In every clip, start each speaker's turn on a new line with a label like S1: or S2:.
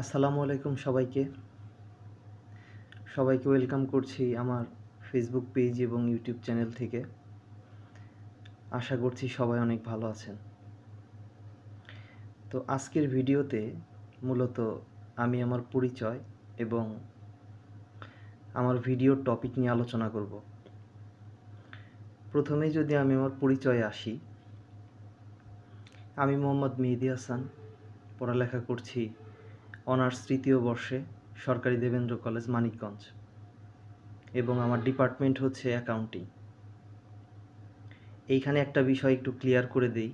S1: আসসালামু আলাইকুম সবাইকে। সবাইকে ওয়েলকাম করছি আমার ফেসবুক পেজ এবং ইউটিউব চ্যানেল থেকে। আশা করছি সবাই অনেক ভালো আছেন। তো আজকের ভিডিওতে মূলত আমি আমার পরিচয় এবং আমার ভিডিওর টপিক নিয়ে আলোচনা করব। প্রথমেই যদি আমি আমার পরিচয়ে আসি, আমি মোহাম্মদ মেহেদি হাসান, পড়ালেখা করছি অনার্স তৃতীয় বর্ষে সরকারি দেবেন্দ্র কলেজ মানিকগঞ্জ এবং আমার ডিপার্টমেন্ট হচ্ছে অ্যাকাউন্টিং। এইখানে একটা বিষয় একটু ক্লিয়ার করে দেই।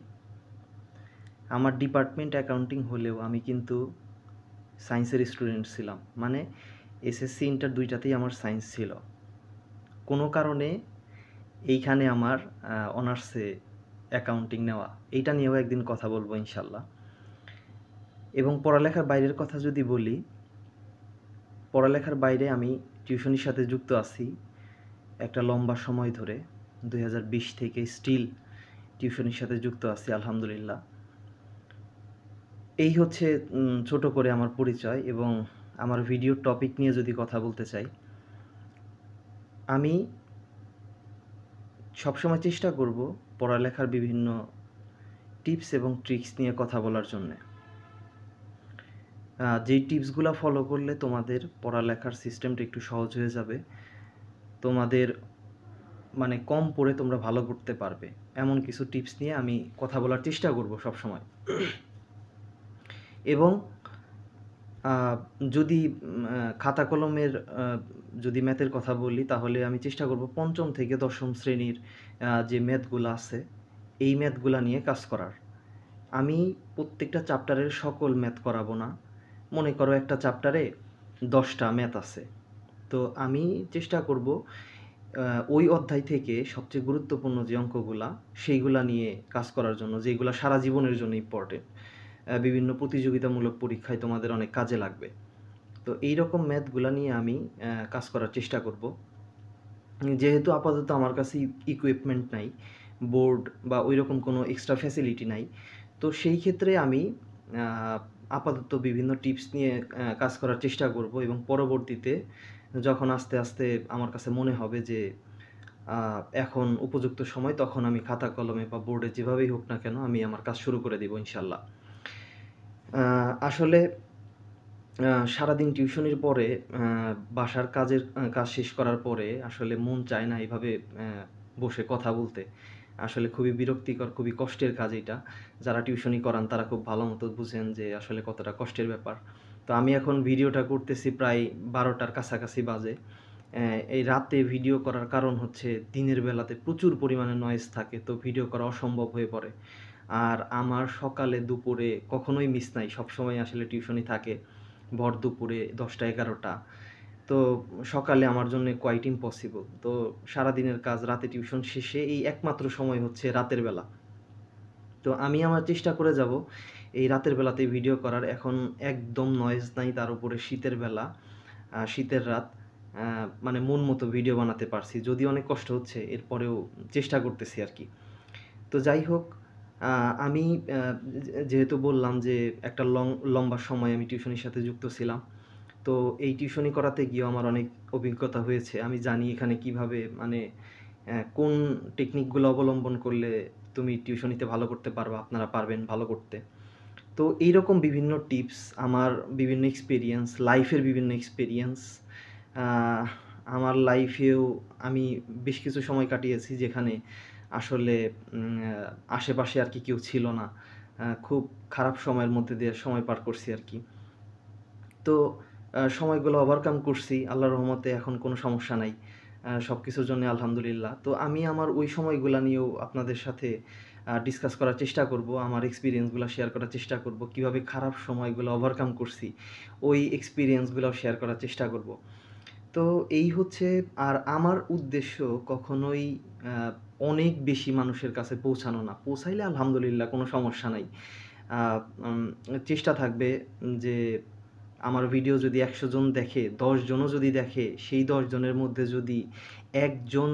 S1: আমার ডিপার্টমেন্ট অ্যাকাউন্টিং হলেও আমি কিন্তু সায়েন্সের স্টুডেন্ট ছিলাম। মানে এসএসসি, ইন্টার দুইটাতেই আমার সায়েন্স ছিল। কোনো কারণে এইখানে আমার অনার্সে অ্যাকাউন্টিং নেওয়া, এইটা নিয়েও একদিন কথা বলব ইনশাল্লাহ। এবং পড়ালেখার বাইরের কথা যদি বলি, পড়ালেখার বাইরে আমি টিউশনির সাথে যুক্ত আছি একটা লম্বা সময় ধরে। দু হাজার বিশ থেকে স্টিল টিউশনির সাথে যুক্ত আছি, আলহামদুলিল্লাহ। এই হচ্ছে ছোট করে আমার পরিচয় এবং আমার ভিডিওর টপিক নিয়ে যদি কথা বলতে চাই, আমি সবসময় চেষ্টা করব পড়ালেখার বিভিন্ন টিপস এবং ট্রিক্স নিয়ে কথা বলার জন্যে। যেই টিপসগুলো ফলো করলে তোমাদের পড়ালেখার সিস্টেমটা একটু সহজ হয়ে যাবে। তোমাদের মানে কম পড়ে তোমরা ভালো করতে পারবে। এমন কিছু টিপস নিয়ে আমি কথা বলার চেষ্টা করব সব সময় এবং যদি খাতা কলমের যদি ম্যাথের কথা বলি, তাহলে আমি চেষ্টা করব পঞ্চম থেকে দশম শ্রেণির যে ম্যাথগুলো আছে, এই ম্যাথগুলো নিয়ে কাজ করার। আমি প্রত্যেকটা চ্যাপ্টারের সকল ম্যাথ করাবো না। মনে করো একটা চ্যাপ্টারে দশটা ম্যাথ আছে। তো আমি চেষ্টা করব ওই অধ্যায় থেকে সবচেয়ে গুরুত্বপূর্ণ যে অঙ্কগুলা, সেইগুলা নিয়ে কাজ করার জন্য, যেগুলো সারা জীবনের জন্য ইম্পর্টেন্ট বিভিন্ন প্রতিযোগিতামূলক পরীক্ষায় তোমাদের অনেক কাজে লাগবে। তো এই রকম ম্যাথগুলা নিয়ে আমি কাজ করার চেষ্টা করব। যেহেতু আপাতত আমার কাছে ইকুইপমেন্ট নাই বোর্ড বা ওই রকম কোনো এক্সট্রা ফ্যাসিলিটি নাই, তো সেই ক্ষেত্রে আমি আপাতত বিভিন্ন টিপস নিয়ে কাজ করার চেষ্টা করব এবং পরবর্তীতে যখন আস্তে আস্তে আমার কাছে মনে হবে যে এখন উপযুক্ত সময়, তখন আমি খাতা কলমে বা বোর্ডে যেভাবেই হোক না কেন আমি আমার কাজ শুরু করে দেব ইনশাল্লাহ আসলে সারাদিন টিউশনির পরে বাসার কাজের কাজ শেষ করার পরে আসলে মন চায় না এইভাবে বসে কথা বলতে। আসলে খুবই বিরক্তিকর, খুবই কষ্টের কাজ এটা। যারা টিউশনি করান, তারা খুব ভালো মতো বুঝেন যে আসলে কতটা কষ্টের ব্যাপার। তো আমি এখন ভিডিওটা করতেছি প্রায় বারোটার কাছাকাছি বাজে। এই রাতে ভিডিও করার কারণ হচ্ছে দিনের বেলাতে প্রচুর পরিমাণে নয়েজ থাকে, তো ভিডিও করা অসম্ভব হয়ে পড়ে। আর আমার সকালে দুপুরে কখনোই মিস নাই, সবসময় আসলে টিউশনি থাকে। ভর দুপুরে দশটা এগারোটা। তো সকালে আমার জন্য কোয়াইট ইম্পসিবল তো সারাদিনের কাজ রাতে টিউশন শেষে এই একমাত্র সময় হচ্ছে রাতের বেলা। তো আমি আমার চেষ্টা করে যাব এই রাতের বেলাতে ভিডিও করার। এখন একদম নয়েজ নাই, তার উপরে শীতের বেলা শীতের রাত মানে মন মতো ভিডিও বানাতে পারছি। যদি অনেক কষ্ট হচ্ছে, এরপরেও চেষ্টা করতেছি আর কি। তো যাই হোক আমি যেহেতু বললাম যে একটা লং, লম্বা সময় আমি টিউশনির সাথে যুক্ত ছিলাম তো এই টিউশনি করাতে গিয়েও আমার অনেক অভিজ্ঞতা হয়েছে। আমি জানি এখানে কীভাবে মানে কোন টেকনিকগুলো অবলম্বন করলে তুমি টিউশনিতে ভালো করতে পারবা, আপনারা পারবেন ভালো করতে। তো এইরকম বিভিন্ন টিপস আমার বিভিন্ন এক্সপিরিয়েন্স লাইফের বিভিন্ন এক্সপিরিয়েন্স আমার লাইফেও আমি বেশ কিছু সময় কাটিয়েছি যেখানে আসলে আশেপাশে আর কি কেউ ছিল না। খুব খারাপ সময়ের মধ্যে দিয়ে সময় পার করছি আর কি। তো সময়গুলো ওভারকাম করছি, আল্লাহর রহমতে এখন কোনো সমস্যা নাই সব কিছুর জন্য আলহামদুলিল্লাহ। তো আমি আমার ওই সময়গুলো নিয়েও আপনাদের সাথে ডিসকাস করার চেষ্টা করব, আমার এক্সপিরিয়েন্সগুলো শেয়ার করার চেষ্টা করব, কীভাবে খারাপ সময়গুলো ওভারকাম করছি, ওই এক্সপিরিয়েন্সগুলো শেয়ার করার চেষ্টা করব। তো এই হচ্ছে, আর আমার উদ্দেশ্য কখনোই অনেক বেশি মানুষের কাছে পৌঁছানো না। পৌঁছাইলে আলহামদুলিল্লাহ কোনো সমস্যা নাই। চেষ্টা থাকবে যে আমার ভিডিও যদি একশো জন দেখে দশ জনও যদি দেখে, সেই দশ জনের মধ্যে যদি একজন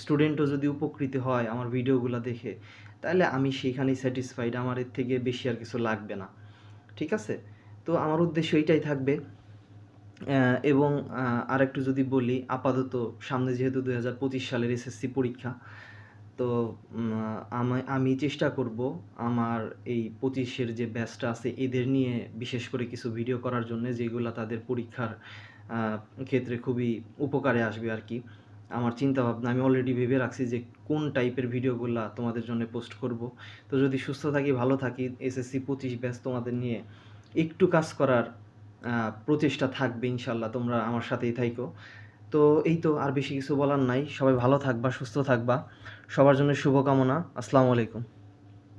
S1: স্টুডেন্টও যদি উপকৃত হয় আমার ভিডিওগুলো দেখে, তাহলে আমি সেইখানেই স্যাটিসফাইড আমার এর থেকে বেশি আর কিছু লাগবে না। ঠিক আছে? তো আমার উদ্দেশ্য এইটাই থাকবে। এবং আরেকটু যদি বলি, আপাতত সামনে যেহেতু দুই হাজার পঁচিশ সালের এসএসসি পরীক্ষা তো আমি আমি চেষ্টা করব আমার এই পঁচিশের যে ব্যাচটা আছে, এদের নিয়ে বিশেষ করে কিছু ভিডিও করার জন্য, যেগুলো তাদের পরীক্ষার ক্ষেত্রে খুবই উপকারে আসবে আর কি। আমার চিন্তা ভাবনা আমি অলরেডি ভেবে রাখছি যে কোন টাইপের ভিডিওগুলো তোমাদের জন্য পোস্ট করব। তো যদি সুস্থ থাকি, ভালো থাকি এসএসসি পঁচিশ ব্যাচ তোমাদের নিয়ে একটু কাজ করার প্রচেষ্টা থাকবে ইনশাল্লাহ তোমরা আমার সাথেই থাইকো। তো এই তো আর বেশি কিছু বলার নাই। সবাই ভালো থাকবা, সুস্থ থাকবা। সবার জন্য শুভকামনা। আসসালামু আলাইকুম।